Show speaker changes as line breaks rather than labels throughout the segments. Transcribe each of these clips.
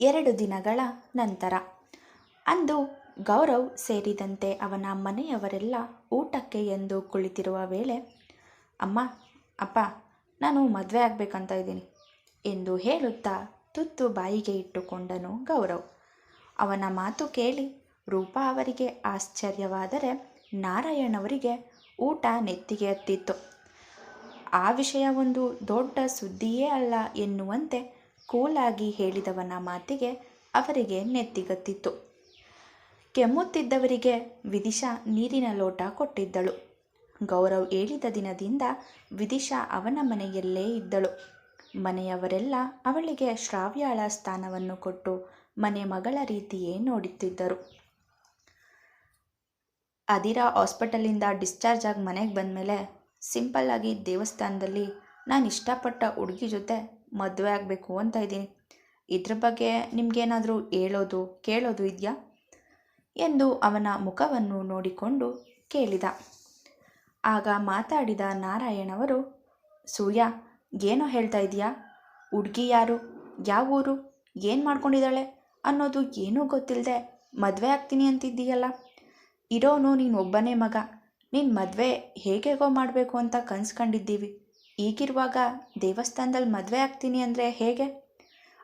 ಎರಡು ದಿನಗಳ ನಂತರ. ಅಂದು ಗೌರವ್ ಸೇರಿದಂತೆ ಅವನ ಮನೆಯವರೆಲ್ಲ ಊಟಕ್ಕೆ ಎಂದು ಕುಳಿತಿರುವ ವೇಳೆ, ಅಮ್ಮ, ಅಪ್ಪ, ನಾನು ಮದುವೆ ಆಗಬೇಕಂತ ಇದ್ದೀನಿ ಎಂದು ಹೇಳುತ್ತಾ ತುತ್ತು ಬಾಯಿಗೆ ಇಟ್ಟುಕೊಂಡನು ಗೌರವ್. ಅವನ ಮಾತು ಕೇಳಿ ರೂಪಾ ಅವರಿಗೆ ಆಶ್ಚರ್ಯವಾದರೆ ನಾರಾಯಣವರಿಗೆ ಊಟ ನೆತ್ತಿಗೆ ಹತ್ತಿತ್ತು. ಆ ವಿಷಯ ಒಂದು ದೊಡ್ಡ ಸುದ್ದಿಯೇ ಅಲ್ಲ ಎನ್ನುವಂತೆ ಕೂಲಾಗಿ ಹೇಳಿದವನ ಮಾತಿಗೆ ಅವರಿಗೆ ನೆತ್ತಿಗತ್ತಿತ್ತು. ಕೆಮ್ಮುತ್ತಿದ್ದವರಿಗೆ ವಿದಿಶಾ ನೀರಿನ ಲೋಟ ಕೊಟ್ಟಿದ್ದಳು. ಗೌರವ್ ಹೇಳಿದ ದಿನದಿಂದ ವಿದಿಶಾ ಅವನ ಮನೆಯಲ್ಲೇ ಇದ್ದಳು. ಮನೆಯವರೆಲ್ಲ ಅವಳಿಗೆ ಶ್ರಾವ್ಯಾಳ ಸ್ಥಾನವನ್ನು ಕೊಟ್ಟು ಮನೆ ಮಗಳ ರೀತಿಯೇ ನೋಡುತ್ತಿದ್ದರು. ಅದಿರಾ ಹಾಸ್ಪಿಟಲಿಂದ ಡಿಸ್ಚಾರ್ಜ್ ಆಗಿ ಮನೆಗೆ ಬಂದಮೇಲೆ ಸಿಂಪಲ್ಲಾಗಿ ದೇವಸ್ಥಾನದಲ್ಲಿ ನಾನು ಇಷ್ಟಪಟ್ಟ ಹುಡುಗಿ ಜೊತೆ ಮದುವೆ ಆಗಬೇಕು ಅಂತ ಇದ್ದೀನಿ. ಇದ್ರ ಬಗ್ಗೆ ನಿಮಗೇನಾದರೂ ಹೇಳೋದು, ಕೇಳೋದು ಇದೆಯಾ? ಎಂದು ಅವನ ಮುಖವನ್ನು ನೋಡಿಕೊಂಡು ಕೇಳಿದ. ಆಗ ಮಾತಾಡಿದ ನಾರಾಯಣವರು, ಸೂರ್ಯ, ಏನೋ ಹೇಳ್ತಾ ಇದೆಯಾ? ಹುಡುಗಿ ಯಾರು? ಯಾವ ಊರು? ಏನು ಮಾಡ್ಕೊಂಡಿದ್ದಾಳೆ? ಅನ್ನೋದು ಏನೂ ಗೊತ್ತಿಲ್ಲದೆ ಮದುವೆ ಆಗ್ತೀನಿ ಅಂತಿದ್ದೀಯಲ್ಲ? ಇರೋನು ನೀನು ಒಬ್ಬನೇ ಮಗ. ನಿನ್ನ ಮದುವೆ ಹೇಗೆಗೋ ಮಾಡಬೇಕು ಅಂತ ಕನ್ಸ್ಕೊಂಡಿದ್ದೀವಿ. ಈಗಿರುವಾಗ ದೇವಸ್ಥಾನದಲ್ಲಿ ಮದುವೆ ಆಗ್ತೀನಿ ಅಂದರೆ ಹೇಗೆ?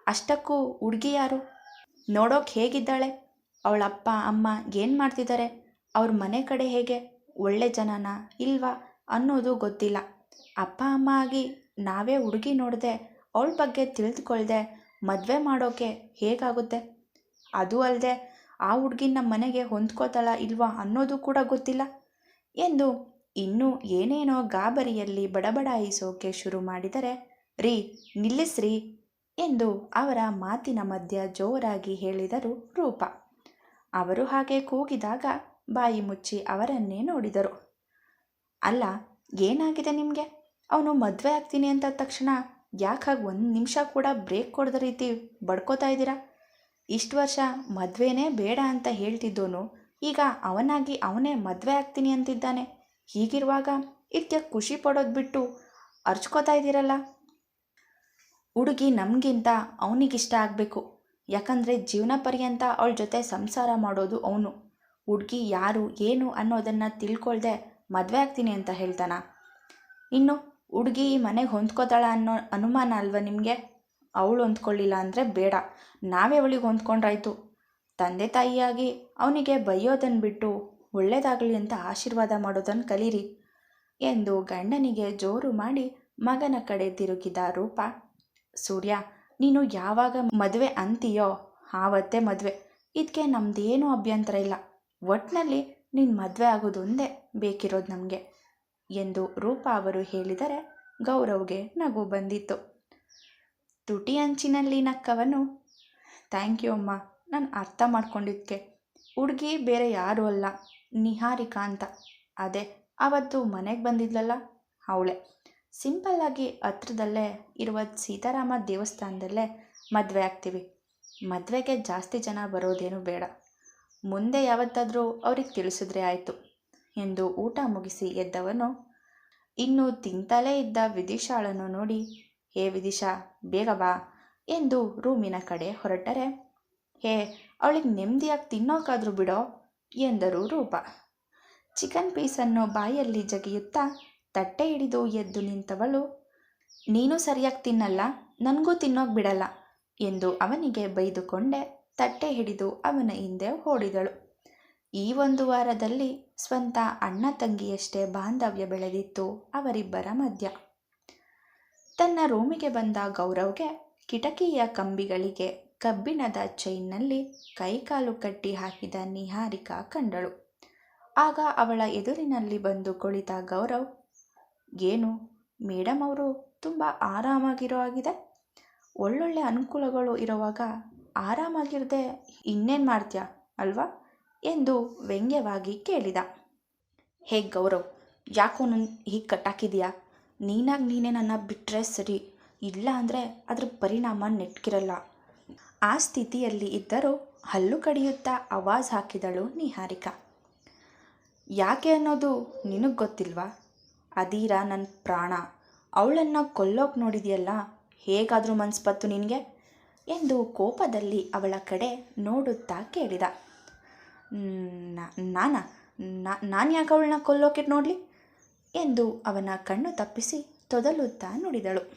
ಅಷ್ಟಕ್ಕೂ ಹುಡುಗಿ ಯಾರು? ನೋಡೋಕೆ ಹೇಗಿದ್ದಾಳೆ? ಅವಳ ಅಪ್ಪ, ಅಮ್ಮ ಏನು ಮಾಡ್ತಿದ್ದಾರೆ ಅವ್ರ ಮನೆ ಕಡೆ ಹೇಗೆ? ಒಳ್ಳೆ ಜನನ ಇಲ್ವಾ ಅನ್ನೋದು ಗೊತ್ತಿಲ್ಲ. ಅಪ್ಪ, ಅಮ್ಮ ಆಗಿ ನಾವೇ ಹುಡುಗಿ ನೋಡದೆ ಅವಳ ಬಗ್ಗೆ ತಿಳಿದುಕೊಳ್ದೆ ಮದುವೆ ಮಾಡೋಕೆ ಹೇಗಾಗುತ್ತೆ? ಅದು ಅಲ್ಲದೆ ಆ ಹುಡುಗಿ ಮನೆಗೆ ಹೊಂದ್ಕೋತಾಳ ಇಲ್ವಾ ಅನ್ನೋದು ಕೂಡ ಗೊತ್ತಿಲ್ಲ. ಎಂದು ಇನ್ನೂ ಏನೇನೋ ಗಾಬರಿಯಲ್ಲಿ ಬಡಬಡಾಯಿಸೋಕೆ ಶುರು ಮಾಡಿದರೆ, ರೀ, ನಿಲ್ಲಿಸ್ರಿ ಎಂದು ಅವರ ಮಾತಿನ ಮಧ್ಯ ಜೋರಾಗಿ ಹೇಳಿದರು ರೂಪ. ಅವರು ಹಾಗೆ ಕೂಗಿದಾಗ ಬಾಯಿ ಮುಚ್ಚಿ ಅವರನ್ನೇ ನೋಡಿದರು. ಅಲ್ಲ, ಏನಾಗಿದೆ ನಿಮಗೆ? ಅವನು ಮದುವೆ ಆಗ್ತೀನಿ ಅಂತ ತಕ್ಷಣ ಯಾಕಾಗಿ ಒಂದು ನಿಮಿಷ ಕೂಡ ಬ್ರೇಕ್ ಕೊಡದ ರೀತಿ ಬಡ್ಕೋತಾ ಇದ್ದೀರಾ? ಇಷ್ಟು ವರ್ಷ ಮದುವೆನೇ ಬೇಡ ಅಂತ ಹೇಳ್ತಿದ್ದೋನು, ಈಗ ಅವನಾಗಿ ಅವನೇ ಮದುವೆ ಆಗ್ತೀನಿ ಅಂತಿದ್ದಾನೆ. ಹೀಗಿರುವಾಗ ಇದಕ್ಕೆ ಖುಷಿ ಪಡೋದು ಬಿಟ್ಟು ಅರ್ಚ್ಕೋತಾ ಇದ್ದೀರಲ್ಲ? ಹುಡುಗಿ ನಮಗಿಂತ ಅವನಿಗಿಷ್ಟ ಆಗಬೇಕು. ಯಾಕಂದರೆ ಜೀವನ ಪರ್ಯಂತ ಅವಳ ಜೊತೆ ಸಂಸಾರ ಮಾಡೋದು ಅವನು. ಹುಡುಗಿ ಯಾರು, ಏನು ಅನ್ನೋದನ್ನು ತಿಳ್ಕೊಳ್ದೆ ಮದುವೆ ಆಗ್ತೀನಿ ಅಂತ ಹೇಳ್ತಾನ? ಇನ್ನು ಹುಡುಗಿ ಈ ಮನೆಗೆ ಹೊಂದ್ಕೋತಾಳ ಅನ್ನೋ ಅನುಮಾನ ಅಲ್ವಾ ನಿಮಗೆ? ಅವಳು ಹೊಂದ್ಕೊಳ್ಳಿಲ್ಲ ಅಂದರೆ ಬೇಡ. ನಾವೇ ಅವಳಿಗೆ ಹೊಂದ್ಕೊಂಡ್ರಾಯ್ತು. ತಂದೆ ತಾಯಿಯಾಗಿ ಅವನಿಗೆ ಬೈಯೋದನ್ನು ಬಿಟ್ಟು ಒಳ್ಳೆಯದಾಗಲಿ ಅಂತ ಆಶೀರ್ವಾದ ಮಾಡೋದನ್ನು ಕಲೀರಿ ಎಂದು ಗಂಡನಿಗೆ ಜೋರು ಮಾಡಿ ಮಗನ ಕಡೆ ತಿರುಗಿದ ರೂಪ, ಸೂರ್ಯ, ನೀನು ಯಾವಾಗ ಮದುವೆ ಅಂತೀಯೋ ಆವತ್ತೇ ಮದುವೆ. ಇದಕ್ಕೆ ನಮ್ಮದೇನೂ ಅಭ್ಯಂತರ ಇಲ್ಲ. ಒಟ್ಟಿನಲ್ಲಿ ನೀನು ಮದುವೆ ಆಗೋದೊಂದೇ ಬೇಕಿರೋದು ನಮಗೆ ಎಂದು ರೂಪ ಅವರು ಹೇಳಿದರೆ ಗೌರವ್ಗೆ ನಗು ಬಂದಿತ್ತು. ತುಟಿ ಅಂಚಿನಲ್ಲಿ ನಕ್ಕವನು, ಥ್ಯಾಂಕ್ ಯು ಅಮ್ಮ, ನಾನು ಅರ್ಥ ಮಾಡ್ಕೊಂಡಿದ್ದಕ್ಕೆ ಹುಡುಗಿ ಬೇರೆ ಯಾರೂ ಅಲ್ಲ. ನಿಹಾರಿಕಾ ಅಂತ. ಅದೇ ಆವತ್ತು ಮನೆಗೆ ಬಂದಿದ್ಲಲ್ಲ ಅವಳೆ. ಸಿಂಪಲ್ಲಾಗಿ ಹತ್ರದಲ್ಲೇ ಇರುವ ಸೀತಾರಾಮ ದೇವಸ್ಥಾನದಲ್ಲೇ ಮದುವೆ ಆಗ್ತೀವಿ. ಮದುವೆಗೆ ಜಾಸ್ತಿ ಜನ ಬರೋದೇನು ಬೇಡ. ಮುಂದೆ ಯಾವತ್ತಾದರೂ ಅವ್ರಿಗೆ ತಿಳಿಸಿದ್ರೆ ಆಯಿತು. ಎಂದು ಊಟ ಮುಗಿಸಿ ಎದ್ದವನು, ಇನ್ನು ತಿಂತಲೇ ಇದ್ದ ವಿದಿಶಾಳನ್ನು ನೋಡಿ, ಹೇ ವಿದಿಶಾ ಬೇಗ ಬಾ ಎಂದು ರೂಮಿನ ಕಡೆ ಹೊರಟರೆ. ಹೇ, ಅವಳಿಗೆ ನೆಮ್ಮದಿಯಾಗಿ ತಿನ್ನೋಕಾದ್ರೂ ಬಿಡೋ ಎಂದರು ರೂಪ. ಚಿಕನ್ ಪೀಸನ್ನು ಬಾಯಲ್ಲಿ ಜಗಿಯುತ್ತಾ ತಟ್ಟೆ ಹಿಡಿದು ಎದ್ದು ನಿಂತವಳು, ನೀನು ಸರಿಯಾಗಿ ತಿನ್ನಲ್ಲ, ನನಗೂ ತಿನ್ನೋಕೆ ಬಿಡಲ್ಲ ಎಂದು ಅವನಿಗೆ ಬೈದುಕೊಂಡೆ ತಟ್ಟೆ ಹಿಡಿದು ಅವನ ಹಿಂದೆ ಓಡಿದಳು. ಈ ಒಂದು ವಾರದಲ್ಲಿ ಸ್ವಂತ ಅಣ್ಣ ತಂಗಿಯಷ್ಟೇ ಬಾಂಧವ್ಯ ಬೆಳೆದಿತ್ತು ಅವರಿಬ್ಬರ ಮಧ್ಯ. ತನ್ನ ರೂಮಿಗೆ ಬಂದ ಗೌರವ್ಗೆ ಕಿಟಕಿಯ ಕಂಬಿಗಳಿಗೆ ಕಬ್ಬಿಣದ ಚೈನ್ನಲ್ಲಿ ಕೈಕಾಲು ಕಟ್ಟಿ ಹಾಕಿದ ನಿಹಾರಿಕಾ ಕಂಡಳು. ಆಗ ಅವಳ ಎದುರಿನಲ್ಲಿ ಬಂದು ಕುಳಿತ ಗೌರವ್, ಏನು ಮೇಡಮ್ ಅವರು ತುಂಬ ಆರಾಮಾಗಿರೋ ಆಗಿದೆ ಒಳ್ಳೊಳ್ಳೆ ಅನುಕೂಲಗಳು ಇರುವಾಗ ಆರಾಮಾಗಿರದೆ ಇನ್ನೇನು ಮಾಡ್ತೀಯ, ಅಲ್ವಾ? ಎಂದು ವ್ಯಂಗ್ಯವಾಗಿ ಕೇಳಿದ. ಹೇ ಗೌರವ್, ಯಾಕೋ ನನ್ನ ಹೀಗೆ ಕಟ್ಟಾಕಿದೆಯಾ? ನೀನಾಗಿ ನೀನೇ ನನ್ನ ಬಿಟ್ಟರೆ ಸರಿ. ಇಲ್ಲ ಅಂದರೆ ಅದ್ರ ಪರಿಣಾಮ ನೆಟ್ಕಿರಲ್ಲ. ಆ ಸ್ಥಿತಿಯಲ್ಲಿ ಇದ್ದರೂ ಹಲ್ಲು ಕಡಿಯುತ್ತಾ ಆವಾಜ್ ಹಾಕಿದಳು ನಿಹಾರಿಕಾ. ಯಾಕೆ ಅನ್ನೋದು ನಿನಗೆ ಗೊತ್ತಿಲ್ವಾ? ಅದೀರ ನನ್ನ ಪ್ರಾಣ, ಅವಳನ್ನು ಕೊಲ್ಲೋಕೆ ನೋಡಿದೆಯಲ್ಲ, ಹೇಗಾದರೂ ಮನ್ಸು ಬತ್ತು ನಿನಗೆ? ಎಂದು ಕೋಪದಲ್ಲಿ ಅವಳ ಕಡೆ ನೋಡುತ್ತಾ ಕೇಳಿದ. "ನ- ನಾನಾ? ನಾನು ಯಾಕೆ ಅವಳನ್ನ ಕೊಲ್ಲೋಕೆ ನೋಡಲಿ? ಎಂದು ಅವನ ಕಣ್ಣು ತಪ್ಪಿಸಿ ತೊದಲುತ್ತಾ ನುಡಿದಳು.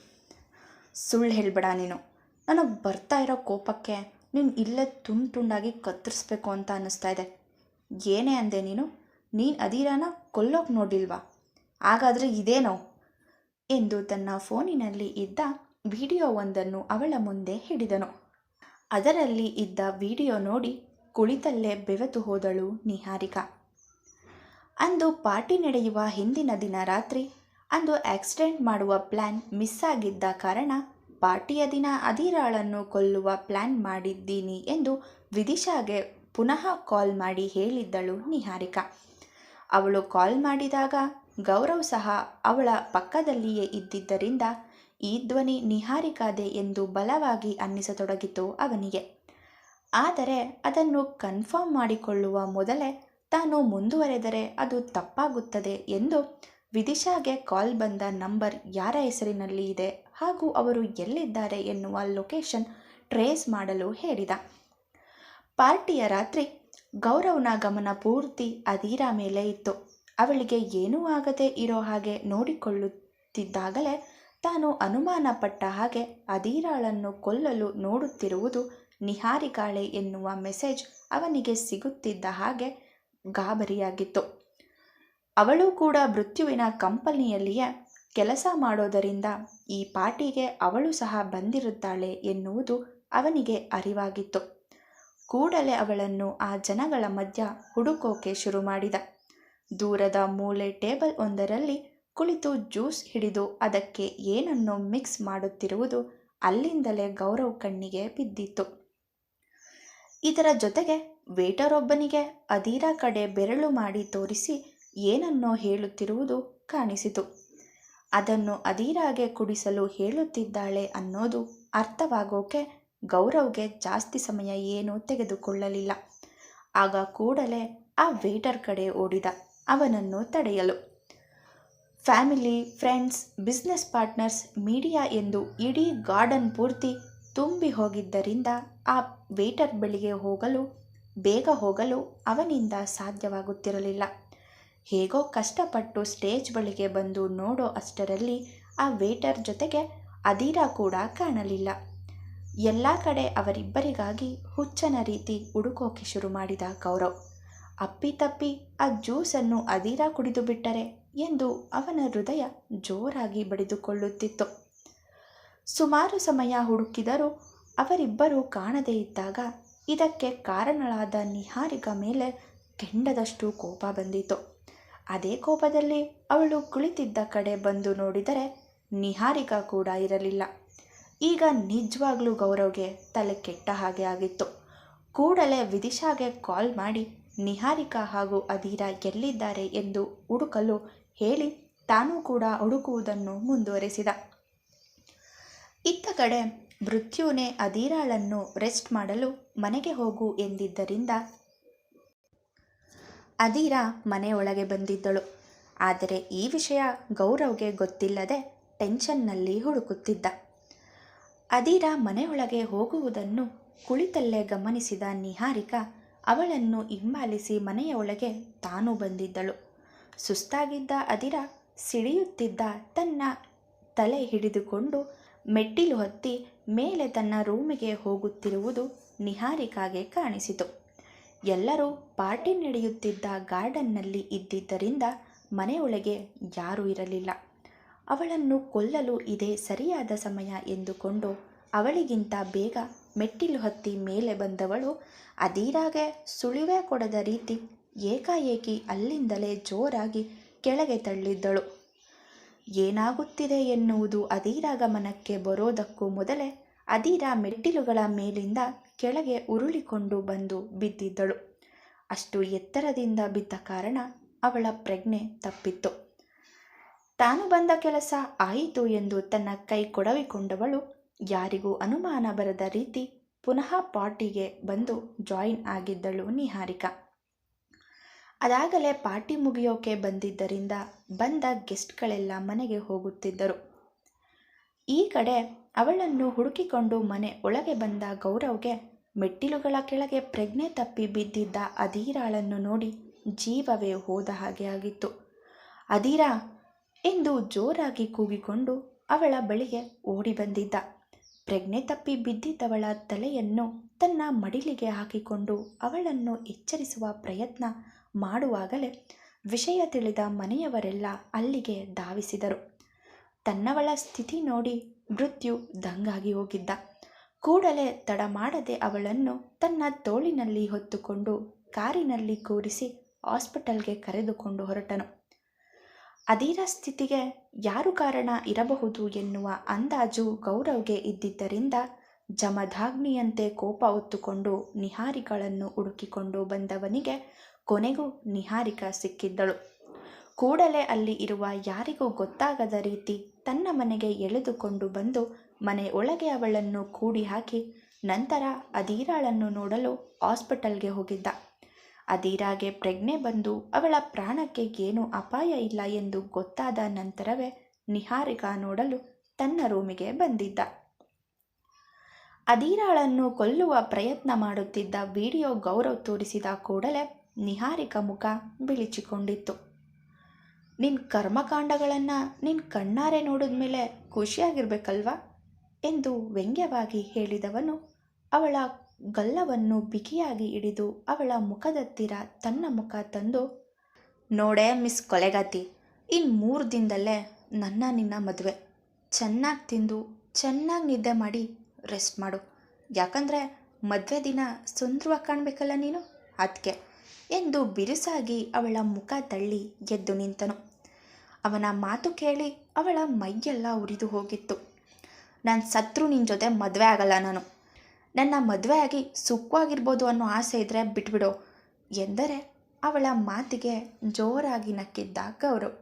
ಸುಳ್ಳು ಹೇಳಬೇಡ ನೀನು. ನನಗೆ ಬರ್ತಾ ಇರೋ ಕೋಪಕ್ಕೆ ನೀನು ಇಲ್ಲೇ ತುಂಡು ತುಂಡಾಗಿ ಕತ್ತರಿಸ್ಬೇಕು ಅಂತ ಅನ್ನಿಸ್ತಾ ಇದೆ. ಏನೇ ಅಂದೆ ನೀನು? ನೀನು ಅದೀರಾನ ಕೊಲ್ಲೋಕೆ ನೋಡಿಲ್ವಾ? ಹಾಗಾದರೆ ಇದೇನೋ? ಎಂದು ತನ್ನ ಫೋನಿನಲ್ಲಿ ಇದ್ದ ವಿಡಿಯೋ ಒಂದನ್ನು ಅವಳ ಮುಂದೆ ಹಿಡಿದನು. ಅದರಲ್ಲಿ ಇದ್ದ ವಿಡಿಯೋ ನೋಡಿ ಕುಳಿತಲ್ಲೇ ಬೆವೆತು ಹೋದಳು ನಿಹಾರಿಕಾ. ಅಂದು ಪಾರ್ಟಿ ನಡೆಯುವ ಹಿಂದಿನ ದಿನ ರಾತ್ರಿ, ಅಂದು ಆಕ್ಸಿಡೆಂಟ್ ಮಾಡುವ ಪ್ಲ್ಯಾನ್ ಮಿಸ್ ಆಗಿದ್ದ ಕಾರಣ ಪಾರ್ಟಿಯ ದಿನ ಅಧೀರಾಳನ್ನು ಕೊಲ್ಲುವ ಪ್ಲ್ಯಾನ್ ಮಾಡಿದ್ದೀನಿ ಎಂದು ವಿದಿಶಾಗೆ ಪುನಃ ಕಾಲ್ ಮಾಡಿ ಹೇಳಿದ್ದಳು ನಿಹಾರಿಕಾ. ಅವಳು ಕಾಲ್ ಮಾಡಿದಾಗ ಗೌರವ್ ಸಹ ಅವಳ ಪಕ್ಕದಲ್ಲಿಯೇ ಇದ್ದಿದ್ದರಿಂದ ಈ ಧ್ವನಿ ನಿಹಾರಿಕಾದೆ ಎಂದು ಬಲವಾಗಿ ಅನ್ನಿಸತೊಡಗಿತು ಅವನಿಗೆ. ಆದರೆ ಅದನ್ನು ಕನ್ಫರ್ಮ್ ಮಾಡಿಕೊಳ್ಳುವ ಮೊದಲೇ ತಾನು ಮುಂದುವರೆದರೆ ಅದು ತಪ್ಪಾಗುತ್ತದೆ ಎಂದು ವಿದಿಶಾಗೆ ಕಾಲ್ ಬಂದ ನಂಬರ್ ಯಾರ ಹೆಸರಿನಲ್ಲಿ ಇದೆ? ಹಾಗೂ ಅವರು ಎಲ್ಲಿದ್ದಾರೆ ಎನ್ನುವ ಲೊಕೇಶನ್ ಟ್ರೇಸ್ ಮಾಡಲು ಹೇಳಿದ. ಪಾರ್ಟಿಯ ರಾತ್ರಿ ಗೌರವ್ನ ಗಮನ ಪೂರ್ತಿ ಅದೀರಾ ಮೇಲೆ ಇತ್ತು. ಅವಳಿಗೆ ಏನೂ ಆಗದೆ ಇರೋ ಹಾಗೆ ನೋಡಿಕೊಳ್ಳುತ್ತಿದ್ದಾಗಲೇ ತಾನು ಅನುಮಾನ ಪಟ್ಟ ಹಾಗೆ ಅಧೀರಾಳನ್ನು ಕೊಲ್ಲಲು ನೋಡುತ್ತಿರುವುದು ನಿಹಾರಿಕಾಳೆ ಎನ್ನುವ ಮೆಸೇಜ್ ಅವನಿಗೆ ಸಿಗುತ್ತಿದ್ದ ಹಾಗೆ ಗಾಬರಿಯಾಗಿತ್ತು. ಅವಳು ಕೂಡ ಮೃತ್ಯುವಿನ ಕಂಪನಿಯಲ್ಲಿಯೇ ಕೆಲಸ ಮಾಡೋದರಿಂದ ಈ ಪಾರ್ಟಿಗೆ ಅವಳು ಸಹ ಬಂದಿರುತ್ತಾಳೆ ಎನ್ನುವುದು ಅವನಿಗೆ ಅರಿವಾಗಿತ್ತು. ಕೂಡಲೇ ಅವಳನ್ನು ಆ ಜನಗಳ ಮಧ್ಯ ಹುಡುಕೋಕೆ ಶುರು ಮಾಡಿದ. ದೂರದ ಮೂಲೆ ಟೇಬಲ್ ಒಂದರಲ್ಲಿ ಕುಳಿತು ಜ್ಯೂಸ್ ಹಿಡಿದು ಅದಕ್ಕೆ ಏನನ್ನೋ ಮಿಕ್ಸ್ ಮಾಡುತ್ತಿರುವುದು ಅಲ್ಲಿಂದಲೇ ಗೌರವ್ ಕಣ್ಣಿಗೆ ಬಿದ್ದಿತ್ತು. ಇದರ ಜೊತೆಗೆ ವೇಟರೊಬ್ಬನಿಗೆ ಅದೀರ ಕಡೆ ಬೆರಳು ಮಾಡಿ ತೋರಿಸಿ ಏನನ್ನೋ ಹೇಳುತ್ತಿರುವುದು ಕಾಣಿಸಿತು. ಅದನ್ನು ಅಧೀರಾಗೆ ಕುಡಿಸಲು ಹೇಳುತ್ತಿದ್ದಾಳೆ ಅನ್ನೋದು ಅರ್ಥವಾಗೋಕೆ ಗೌರವ್ಗೆ ಜಾಸ್ತಿ ಸಮಯ ಏನೂ ತೆಗೆದುಕೊಳ್ಳಲಿಲ್ಲ. ಆಗ ಕೂಡಲೇ ಆ ವೇಟರ್ ಕಡೆ ಓಡಿದ. ಅವನನ್ನು ತಡೆಯಲು. Family, friends, business partners, media ಎಂದು ಇಡೀ ಗಾರ್ಡನ್ ಪೂರ್ತಿ ತುಂಬಿ ಹೋಗಿದ್ದರಿಂದ ಆ ವೇಟರ್ ಬಳಿಗೆ ಹೋಗಲು, ಬೇಗ ಹೋಗಲು ಅವನಿಂದ ಸಾಧ್ಯವಾಗುತ್ತಿರಲಿಲ್ಲ. ಹೇಗೋ ಕಷ್ಟಪಟ್ಟು ಸ್ಟೇಜ್ ಬಳಿಗೆ ಬಂದು ನೋಡೋ ಅಷ್ಟರಲ್ಲಿ ಆ ವೇಟರ್ ಜೊತೆಗೆ ಅದೀರ ಕೂಡ ಕಾಣಲಿಲ್ಲ. ಎಲ್ಲ ಕಡೆ ಅವರಿಬ್ಬರಿಗಾಗಿ ಹುಚ್ಚನ ರೀತಿ ಹುಡುಕೋಕೆ ಶುರು ಮಾಡಿದ ಗೌರವ್. ಅಪ್ಪಿತಪ್ಪಿ ಆ ಜ್ಯೂಸನ್ನು ಅದೀರ ಕುಡಿದು ಬಿಟ್ಟರೆ ಎಂದು ಅವನ ಹೃದಯ ಜೋರಾಗಿ ಬಡಿದುಕೊಳ್ಳುತ್ತಿತ್ತು. ಸುಮಾರು ಸಮಯ ಹುಡುಕಿದರೂ ಅವರಿಬ್ಬರೂ ಕಾಣದೇ ಇದ್ದಾಗ ಇದಕ್ಕೆ ಕಾರಣಳಾದ ನಿಹಾರಿಗ ಮೇಲೆ ಕೆಂಡದಷ್ಟು ಕೋಪ ಬಂದಿತು ಅದೇ ಕೋಪದಲ್ಲಿ ಅವಳು ಕುಳಿತಿದ್ದ ಕಡೆ ಬಂದು ನೋಡಿದರೆ ನಿಹಾರಿಕಾ ಕೂಡ ಇರಲಿಲ್ಲ. ಈಗ ನಿಜವಾಗ್ಲೂ ಗೌರವ್ಗೆ ತಲೆ ಕೆಟ್ಟ ಹಾಗೆ ಆಗಿತ್ತು. ಕೂಡಲೇ ವಿದಿಶಾಗೆ ಕಾಲ್ ಮಾಡಿ, ನಿಹಾರಿಕಾ ಹಾಗೂ ಅಧೀರ ಎಲ್ಲಿದ್ದಾರೆ ಎಂದು ಹುಡುಕಲು ಹೇಳಿ ತಾನೂ ಕೂಡ ಹುಡುಕುವುದನ್ನು ಮುಂದುವರೆಸಿದ. ಇತ್ತ ಕಡೆ ಮೃತ್ಯುನೇ ಅಧೀರಾಳನ್ನು ರೆಸ್ಟ್ ಮಾಡಲು ಮನೆಗೆ ಹೋಗು ಎಂದಿದ್ದರಿಂದ ಅಧೀರಾ ಮನೆಯೊಳಗೆ ಬಂದಿದ್ದಳು. ಆದರೆ ಈ ವಿಷಯ ಗೌರವ್ಗೆ ಗೊತ್ತಿಲ್ಲದೆ ಟೆನ್ಷನ್ನಲ್ಲಿ ಹುಡುಕುತ್ತಿದ್ದ. ಅದೀರಾ ಮನೆಯೊಳಗೆ ಹೋಗುವುದನ್ನು ಕುಳಿತಲ್ಲೇ ಗಮನಿಸಿದ ನಿಹಾರಿಕಾ ಅವಳನ್ನು ಹಿಂಬಾಲಿಸಿ ಮನೆಯ ಒಳಗೆ ತಾನು ಬಂದಿದ್ದಳು. ಸುಸ್ತಾಗಿದ್ದ ಅದಿರ ಸಿಡಿಯುತ್ತಿದ್ದ ತನ್ನ ತಲೆ ಹಿಡಿದುಕೊಂಡು ಮೆಟ್ಟಿಲು ಹತ್ತಿ ಮೇಲೆ ತನ್ನ ರೂಮಿಗೆ ಹೋಗುತ್ತಿರುವುದು ನಿಹಾರಿಕಾಗೆ ಕಾಣಿಸಿತು. ಎಲ್ಲರೂ ಪಾರ್ಟಿ ನಡೆಯುತ್ತಿದ್ದ ಗಾರ್ಡನ್ನಲ್ಲಿ ಇದ್ದಿದ್ದರಿಂದ ಮನೆಯೊಳಗೆ ಯಾರೂ ಇರಲಿಲ್ಲ. ಅವಳನ್ನು ಕೊಲ್ಲಲು ಇದೇ ಸರಿಯಾದ ಸಮಯ ಎಂದುಕೊಂಡು ಅವಳಿಗಿಂತ ಬೇಗ ಮೆಟ್ಟಿಲು ಹತ್ತಿ ಮೇಲೆ ಬಂದವಳು ಅದೀರಾಗೆ ಸುಳಿವೆ ಕೊಡದ ರೀತಿ ಏಕಾಏಕಿ ಅಲ್ಲಿಂದಲೇ ಜೋರಾಗಿ ಕೆಳಗೆ ತಳ್ಳಿದ್ದಳು. ಏನಾಗುತ್ತಿದೆ ಎನ್ನುವುದು ಅದೀರ ಗಮನಕ್ಕೆ ಬರೋದಕ್ಕೂ ಮೊದಲೇ ಅದೀರ ಮೆಟ್ಟಿಲುಗಳ ಮೇಲಿಂದ ಕೆಳಗೆ ಉರುಳಿಕೊಂಡು ಬಂದು ಬಿದ್ದಿದ್ದಳು. ಅಷ್ಟು ಎತ್ತರದಿಂದ ಬಿದ್ದ ಕಾರಣ ಅವಳ ಪ್ರಜ್ಞೆ ತಪ್ಪಿತ್ತು. ತಾನು ಬಂದ ಕೆಲಸ ಆಯಿತು ಎಂದು ತನ್ನ ಕೈ ಕೊಡವಿಕೊಂಡವಳು ಯಾರಿಗೂ ಅನುಮಾನ ಬರದ ರೀತಿ ಪುನಃ ಪಾರ್ಟಿಗೆ ಬಂದು ಜಾಯಿನ್ ಆಗಿದ್ದಳು ನಿಹಾರಿಕಾ. ಅದಾಗಲೇ ಪಾರ್ಟಿ ಮುಗಿಯೋಕೆ ಬಂದಿದ್ದರಿಂದ ಬಂದ ಗೆಸ್ಟ್ಗಳೆಲ್ಲ ಮನೆಗೆ ಹೋಗುತ್ತಿದ್ದರು. ಈ ಕಡೆ ಅವಳನ್ನು ಹುಡುಕಿಕೊಂಡು ಮನೆ ಒಳಗೆ ಬಂದ ಗೌರವ್ಗೆ ಮೆಟ್ಟಿಲುಗಳ ಕೆಳಗೆ ಪ್ರಜ್ಞೆ ತಪ್ಪಿ ಬಿದ್ದಿದ್ದ ಅಧೀರಾಳನ್ನು ನೋಡಿ ಜೀವವೇ ಹೋದ ಹಾಗೆ ಆಗಿತ್ತು. ಅಧೀರಾ! ಎಂದು ಜೋರಾಗಿ ಕೂಗಿಕೊಂಡು ಅವಳ ಬಳಿಗೆ ಓಡಿ ಬಂದಿದ್ದ. ಪ್ರಜ್ಞೆ ತಪ್ಪಿ ಬಿದ್ದಿದ್ದವಳ ತಲೆಯನ್ನು ತನ್ನ ಮಡಿಲಿಗೆ ಹಾಕಿಕೊಂಡು ಅವಳನ್ನು ಎಚ್ಚರಿಸುವ ಪ್ರಯತ್ನ ಮಾಡುವಾಗಲೇ ವಿಷಯ ತಿಳಿದ ಮನೆಯವರೆಲ್ಲ ಅಲ್ಲಿಗೆ ಧಾವಿಸಿದರು. ತನ್ನವಳ ಸ್ಥಿತಿ ನೋಡಿ ಮೃತ್ಯು ದಂಗಾಗಿ ಹೋಗಿದ್ದ. ಕೂಡಲೇ ತಡ ಮಾಡದೆ ಅವಳನ್ನು ತನ್ನ ತೋಳಿನಲ್ಲಿ ಹೊತ್ತುಕೊಂಡು ಕಾರಿನಲ್ಲಿ ಕೂರಿಸಿ ಹಾಸ್ಪಿಟಲ್ಗೆ ಕರೆದುಕೊಂಡು ಹೊರಟನು. ಅಧೀರ ಸ್ಥಿತಿಗೆ ಯಾರು ಕಾರಣ ಇರಬಹುದು ಎನ್ನುವ ಅಂದಾಜು ಗೌರವ್ಗೆ ಇದ್ದಿದ್ದರಿಂದ ಜಮಧಾಗ್ನಿಯಂತೆ ಕೋಪ ಹೊತ್ತುಕೊಂಡು ನಿಹಾರಿಗಳನ್ನು ಹುಡುಕಿಕೊಂಡು ಬಂದವನಿಗೆ ಕೊನೆಗೂ ನಿಹಾರಿಕ ಸಿಕ್ಕಿದ್ದಳು. ಕೂಡಲೇ ಅಲ್ಲಿ ಇರುವ ಯಾರಿಗೂ ಗೊತ್ತಾಗದ ರೀತಿ ತನ್ನ ಮನೆಗೆ ಎಳೆದುಕೊಂಡು ಬಂದು ಮನೆ ಒಳಗೆ ಅವಳನ್ನು ಕೂಡಿ ಹಾಕಿ ನಂತರ ಅದೀರಾಳನ್ನು ನೋಡಲು ಹಾಸ್ಪಿಟಲ್ಗೆ ಹೋಗಿದ್ದ. ಅದೀರಾಗೆ ಪ್ರಜ್ಞೆ ಬಂದು ಅವಳ ಪ್ರಾಣಕ್ಕೆ ಏನೂ ಅಪಾಯ ಇಲ್ಲ ಎಂದು ಗೊತ್ತಾದ ನಂತರವೇ ನಿಹಾರಿಕಾ ನೋಡಲು ತನ್ನ ರೂಮಿಗೆ ಬಂದಿದ್ದ. ಅದೀರಾಳನ್ನು ಕೊಲ್ಲುವ ಪ್ರಯತ್ನ ಮಾಡುತ್ತಿದ್ದ ವಿಡಿಯೋ ಗೌರವ್ ತೋರಿಸಿದ ಕೂಡಲೇ ನಿಹಾರಿಕ ಮುಖ ಬಿಳಿಚಿಕೊಂಡಿತ್ತು. ನಿನ್ನ ಕರ್ಮಕಾಂಡಗಳನ್ನು ನಿನ್ನ ಕಣ್ಣಾರೆ ನೋಡಿದ ಮೇಲೆ ಖುಷಿಯಾಗಿರ್ಬೇಕಲ್ವಾ? ಎಂದು ವ್ಯಂಗ್ಯವಾಗಿ ಹೇಳಿದವನು ಅವಳ ಗಲ್ಲವನ್ನು ಬಿಗಿಯಾಗಿ ಹಿಡಿದು ಅವಳ ಮುಖದತ್ತಿರ ತನ್ನ ಮುಖ ತಂದು, ನೋಡೇ ಮಿಸ್ ಕೊಲೆಗಾತಿ ಇನ್ನು ಮೂರು ದಿನದಲ್ಲೇ ನನ್ನ ನಿನ್ನ ಮದುವೆ. ಚೆನ್ನಾಗಿ ತಿಂದು, ಚೆನ್ನಾಗಿ ನಿದ್ದೆ ಮಾಡಿ ರೆಸ್ಟ್ ಮಾಡು. ಯಾಕಂದರೆ ಮದುವೆ ದಿನ ಸುಂದರವಾಗಿ ಕಾಣಬೇಕಲ್ಲ ನೀನು? ಅದಕ್ಕೆ ಎಂದು ಬಿರುಸಾಗಿ ಅವಳ ಮುಖ ತಳ್ಳಿ ಎದ್ದು ನಿಂತನು. ಅವನ ಮಾತು ಕೇಳಿ ಅವಳ ಮೈಯೆಲ್ಲ ಉರಿದು ಹೋಗಿತ್ತು. ನಾನು ಸತ್ರು ನಿನ್ನ ಜೊತೆ ಮದುವೆ ಆಗಲ್ಲ ನಾನು. ನನ್ನ ಮದುವೆ ಆಗಿ ಸುಖವಾಗಿರ್ಬೋದು ಅನ್ನೋ ಆಸೆ ಇದ್ದರೆ ಬಿಟ್ಬಿಡು ಎಂದರೆ ಅವಳ ಮಾತಿಗೆ ಜೋರಾಗಿ ನಕ್ಕಿದ್ದ ಗೌರವ್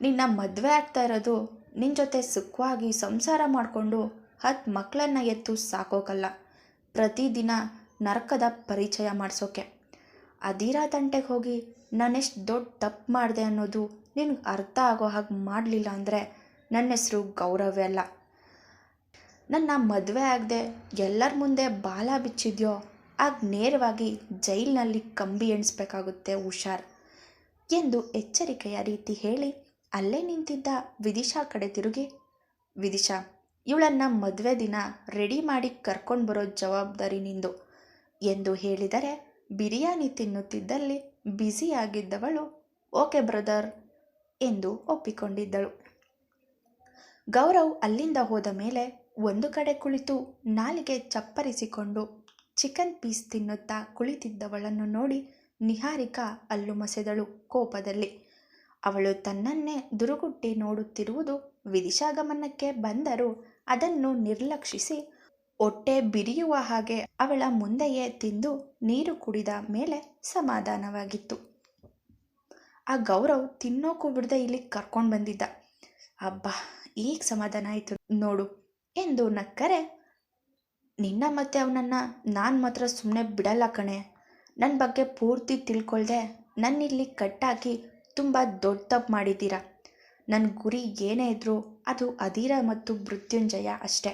ನಿನ್ನ ಮದುವೆ ಆಗ್ತಾ ಇರೋದು ನಿನ್ನ ಜೊತೆ ಸುಖವಾಗಿ ಸಂಸಾರ ಮಾಡಿಕೊಂಡು ಹತ್ತು ಮಕ್ಕಳನ್ನ ಎತ್ತು ಸಾಕೋಕಲ್ಲ. ಪ್ರತಿದಿನ ನರಕದ ಪರಿಚಯ ಮಾಡಿಸೋಕೆ. ಅದಿರಾ ತಂಟೆಗೆ ಹೋಗಿ ನಾನೆಷ್ಟು ದೊಡ್ಡ ತಪ್ಪು ಮಾಡಿದೆ ಅನ್ನೋದು ನಿನಗೆ ಅರ್ಥ ಆಗೋ ಹಾಗೆ ಮಾಡಲಿಲ್ಲ ಅಂದರೆ ನನ್ನ ಹೆಸರು ಗೌರವ್ಯ ಅಲ್ಲ. ನನ್ನ ಮದುವೆ ಆಗದೆ ಎಲ್ಲರ ಮುಂದೆ ಬಾಲ ಬಿಚ್ಚಿದ್ಯೋ ಆಗ ನೇರವಾಗಿ ಜೈಲಿನಲ್ಲಿ ಕಂಬಿ ಎಣಿಸ್ಬೇಕಾಗುತ್ತೆ ಹುಷಾರ್. ಎಂದು ಎಚ್ಚರಿಕೆಯ ರೀತಿ ಹೇಳಿ ಅಲ್ಲೇ ನಿಂತಿದ್ದ ವಿದಿಶಾ ಕಡೆ ತಿರುಗಿ, ವಿದಿಶಾ, ಇವಳನ್ನು ಮದುವೆ ದಿನ ರೆಡಿ ಮಾಡಿ ಕರ್ಕೊಂಡು ಬರೋ ಜವಾಬ್ದಾರಿ ನಿಂದು ಎಂದು ಹೇಳಿದರೆ ಬಿರಿಯಾನಿ ತಿನ್ನುತ್ತಿದ್ದಲ್ಲಿ ಬ್ಯುಸಿಯಾಗಿದ್ದವಳು ಓಕೆ ಬ್ರದರ್. ಎಂದು ಒಪ್ಪಿಕೊಂಡಿದ್ದಳು. ಗೌರವ್ ಅಲ್ಲಿಂದ ಹೋದ ಮೇಲೆ ಒಂದು ಕಡೆ ಕುಳಿತು ನಾಲಿಗೆ ಚಪ್ಪರಿಸಿಕೊಂಡು ಚಿಕನ್ ಪೀಸ್ ತಿನ್ನುತ್ತಾ ಕುಳಿತಿದ್ದವಳನ್ನು ನೋಡಿ ನಿಹಾರಿಕಾ ಅಲ್ಲು ಮಸೆದಳು ಕೋಪದಲ್ಲಿ. ಅವಳು ತನ್ನನ್ನೇ ದುರುಗುಟ್ಟಿ ನೋಡುತ್ತಿರುವುದು ವಿದಿಶಾ ಗಮನಕ್ಕೆ ಬಂದರೂ ಅದನ್ನು ನಿರ್ಲಕ್ಷಿಸಿ ಹೊಟ್ಟೆ ಬಿರಿಯುವ ಹಾಗೆ ಅವಳ ಮುಂದೆಯೇ ತಿಂದು ನೀರು ಕುಡಿದ ಮೇಲೆ ಸಮಾಧಾನವಾಗಿತ್ತು. ಆ ಗೌರವ್ ತಿನ್ನೋಕ್ಕೂ ಬಿಡದೆ ಇಲ್ಲಿ ಕರ್ಕೊಂಡು ಬಂದಿದ್ದ. ಅಬ್ಬಾ, ಈಗ ಸಮಾಧಾನ ಆಯಿತು ನೋಡು ಎಂದು ನಕ್ಕರೆ. ನಿನ್ನ ಮತ್ತೆ ಅವನನ್ನು ನಾನು ಮಾತ್ರ ಸುಮ್ಮನೆ ಬಿಡಲ್ಲ ಕಣೆ. ನನ್ನ ಬಗ್ಗೆ ಪೂರ್ತಿ ತಿಳ್ಕೊಳ್ದೆ. ನನ್ನಿಲ್ಲಿ ಕಟ್ಟಾಕಿ ತುಂಬ ದೊಡ್ಡ ತಪ್ಪು ಮಾಡಿದ್ದೀರ. ನನ್ನ ಗುರಿ ಏನೇ ಇದ್ರೂ ಅದು ಅಧೀರ ಮತ್ತು ಮೃತ್ಯುಂಜಯ ಅಷ್ಟೇ.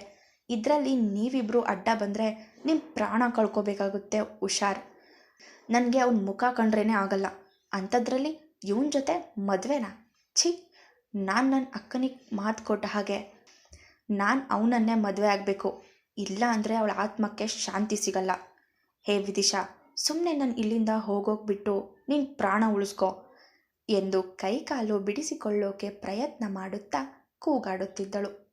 ಇದರಲ್ಲಿ ನೀವಿಬ್ಬರು ಅಡ್ಡ ಬಂದರೆ ನಿಮ್ಮ ಪ್ರಾಣ ಕಳ್ಕೋಬೇಕಾಗುತ್ತೆ, ಹುಷಾರ್. ನನಗೆ ಅವನ ಮುಖ ಕಂಡ್ರೇ ಆಗಲ್ಲ. ಅಂಥದ್ರಲ್ಲಿ ಇವನ ಜೊತೆ ಮದುವೆನಾ? ಛೀ, ನಾನು ನನ್ನ ಅಕ್ಕನಿಗೆ ಮಾತು ಕೊಟ್ಟ ಹಾಗೆ. ನಾನು ಅವನನ್ನೇ ಮದುವೆ ಆಗಬೇಕು. ಇಲ್ಲ ಅಂದರೆ ಅವಳ ಆತ್ಮಕ್ಕೆ ಶಾಂತಿ ಸಿಗಲ್ಲ. ಹೇ ವಿದಿಶಾ ಸುಮ್ಮನೆ ನಾನು ಇಲ್ಲಿಂದ ಹೋಗೋಗ್ಬಿಟ್ಟು ನಿನ್ನ ಪ್ರಾಣ ಉಳಿಸ್ಕೊ ಎಂದು ಕೈಕಾಲು ಬಿಡಿಸಿಕೊಳ್ಳೋಕೆ ಪ್ರಯತ್ನ ಮಾಡುತ್ತಾ ಕೂಗಾಡುತ್ತಿದ್ದಳು.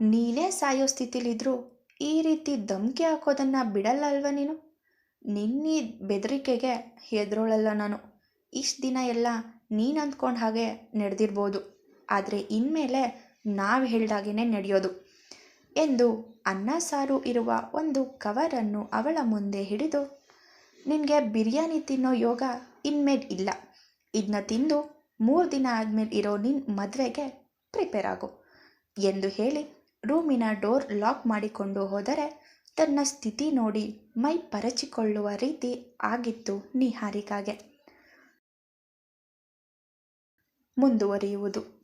ನೀನೇ ಸಾಯೋ ಸ್ಥಿತಿಲಿದ್ರೂ ಈ ರೀತಿ ಧಮ್ಕಿ ಹಾಕೋದನ್ನು ಬಿಡಲ್ಲ ಅಲ್ವ ನೀನು? ನಿನ್ನೀ ಬೆದರಿಕೆಗೆ ಹೆದರೋಳಲ್ಲ ನಾನು. ಇಷ್ಟು ದಿನ ಎಲ್ಲ ನೀನು ಅಂದ್ಕೊಂಡ ಹಾಗೆ ನಡೆದಿರ್ಬೋದು. ಆದರೆ ಇನ್ಮೇಲೆ ನಾವು ಹೇಳ್ದಾಗೇ ನಡೆಯೋದು. ಎಂದು ಅನ್ನ ಸಾರು ಇರುವ ಒಂದು ಕವರನ್ನು ಅವಳ ಮುಂದೆ ಹಿಡಿದು, ನಿನಗೆ ಬಿರಿಯಾನಿ ತಿನ್ನೋ ಯೋಗ ಇನ್ಮೇಲೆ ಇಲ್ಲ. ಇದನ್ನ ತಿಂದು ಮೂರು ದಿನ ಆದಮೇಲೆ ಇರೋ ನಿನ್ನ ಮದುವೆಗೆ ಪ್ರಿಪೇರ್ ಆಗು ಎಂದು ಹೇಳಿ ರೂಮಿನ ಡೋರ್ ಲಾಕ್ ಮಾಡಿಕೊಂಡು ಹೋದರೆ ತನ್ನ ಸ್ಥಿತಿ ನೋಡಿ ಮೈ ಪರಚಿಕೊಳ್ಳುವ ರೀತಿ ಆಗಿತ್ತು ನಿಹಾರಿಕಾಗೆ. ಮುಂದುವರಿಯುವುದು.